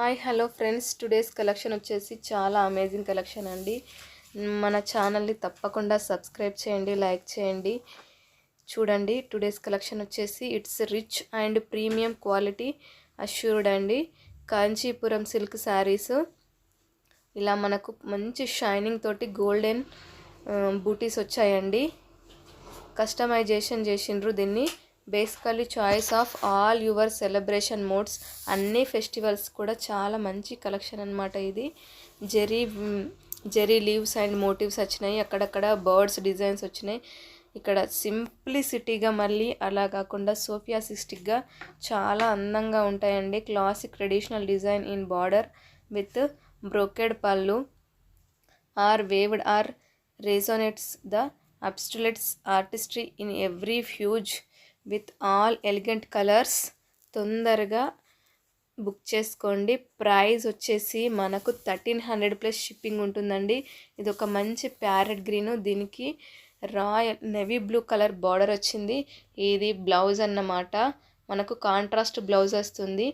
Hi hello friends. Today's collection వచ్చేసి చాలా amazing collection అండి. మన ఛానల్ని తప్పకుండా సబ్స్క్రైబ్ చేయండి లైక్ చేయండి. చూడండి టుడేస్ కలెక్షన్ వచ్చేసి it's rich and premium quality assured అండి. Kanchipuram silk sarees. ఇలా మనకు మంచి షైనింగ్ తోటి గోల్డెన్ బూటీస్ వచ్చాయండి. కస్టమైజేషన్ చేసిండ్రు దీన్ని. Basically choice of all your celebration modes అన్ని ఫెస్టివల్స్ కూడా చాలా మంచి కలెక్షన్ అనమాట ఇది. Zari zari leaves and motifs వచ్చినాయి. అక్కడక్కడ బర్డ్స్ డిజైన్స్ వచ్చినాయి. ఇక్కడ సింప్లిసిటీగా మళ్ళీ అలా కాకుండా సోఫియాసిస్టిక్గా చాలా అందంగా ఉంటాయండి. Classic traditional design in border with brocade పళ్ళు are weaved are resonates the absolutes artistry in every fuse with all elegant colours తొందరగా బుక్ చేసుకోండి. ప్రైస్ వచ్చేసి మనకు థర్టీన్ హండ్రెడ్ ప్లస్ షిప్పింగ్ ఉంటుందండి. ఇది ఒక మంచి ప్యారెట్ గ్రీన్. దీనికి royal navy blue colour border వచ్చింది. ఇది బ్లౌజ్ అన్నమాట. మనకు కాంట్రాస్ట్ బ్లౌజ్ వస్తుంది.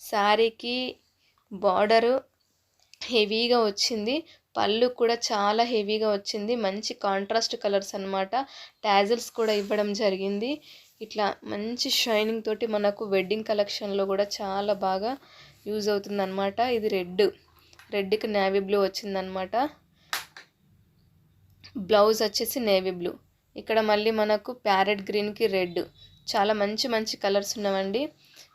శారీకి బార్డరు హెవీగా వచ్చింది. పళ్ళు కూడా చాలా హెవీగా వచ్చింది. మంచి కాంట్రాస్ట్ కలర్స్ అనమాట ట్యాజిల్స్ కూడా ఇవ్వడం జరిగింది. ఇట్లా మంచి షైనింగ్ తోటి మనకు వెడ్డింగ్ కలెక్షన్లో కూడా చాలా బాగా యూజ్ అవుతుందన్నమాట. ఇది రెడ్. రెడ్కి నేవీ బ్లూ వచ్చిందనమాట బ్లౌజ్ వచ్చేసి నేవీ బ్లూ. ఇక్కడ మళ్ళీ మనకు ప్యారెట్ గ్రీన్కి రెడ్. చాలా మంచి మంచి కలర్స్ ఉన్నామండి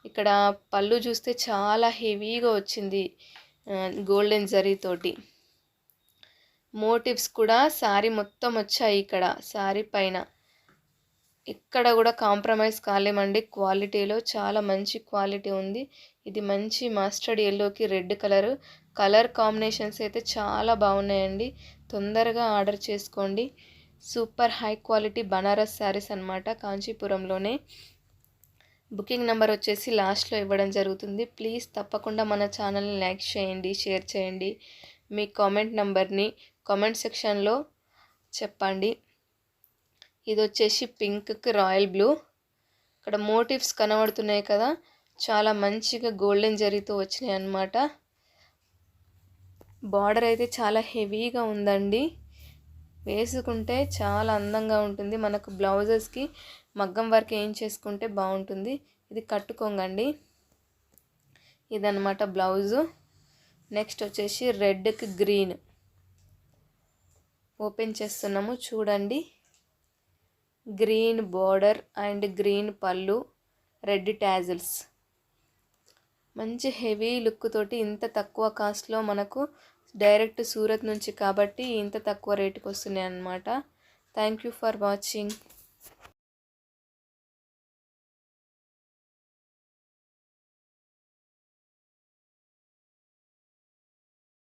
ఇక్కడ పళ్ళు చూస్తే చాలా హెవీగా వచ్చింది గోల్డెన్ జరీతోటి మోటివ్స్ కూడా శారీ మొత్తం వచ్చాయి ఇక్కడ శారీ పైన. ఇక్కడ కూడా కాంప్రమైజ్ కాలేమండి. క్వాలిటీలో చాలా మంచి క్వాలిటీ ఉంది. ఇది మంచి మస్టర్డ్ ఎల్లోకి రెడ్ కలర్. కలర్ కాంబినేషన్స్ అయితే చాలా బాగున్నాయండి. తొందరగా ఆర్డర్ చేసుకోండి. Super high quality Banaras sarees అనమాట కాంచీపురంలోనే. బుకింగ్ నెంబర్ వచ్చేసి లాస్ట్లో ఇవ్వడం జరుగుతుంది. ప్లీజ్ తప్పకుండా మన ఛానల్ని లైక్ చేయండి షేర్ చేయండి. మీ కామెంట్ నెంబర్ని కామెంట్ సెక్షన్లో చెప్పండి. ఇది వచ్చేసి పింక్కి రాయల్ బ్లూ. ఇక్కడ మోటివ్స్ కనబడుతున్నాయి కదా చాలా మంచిగా గోల్డెన్ జరీతో వచ్చినాయి అన్నమాట. బార్డర్ అయితే చాలా హెవీగా ఉందండి. వేసుకుంటే చాలా అందంగా ఉంటుంది. మనకు బ్లౌజెస్కి మగ్గం వర్క్ ఏం చేసుకుంటే బాగుంటుంది. ఇది కట్టుకోంగండి. ఇదనమాట బ్లౌజు. నెక్స్ట్ వచ్చేసి రెడ్కి గ్రీన్. ఓపెన్ చేస్తున్నాము చూడండి. గ్రీన్ బార్డర్ అండ్ గ్రీన్ పళ్ళు రెడ్ ట్యాజిల్స్ మంచి హెవీ లుక్ తోటి ఇంత తక్కువ కాస్ట్లో మనకు డైరెక్ట్ సూరత్ నుంచి కాబట్టి ఇంత తక్కువ రేటుకి వస్తున్నాయి అన్నమాట థ్యాంక్ యూ ఫర్ వాచింగ్.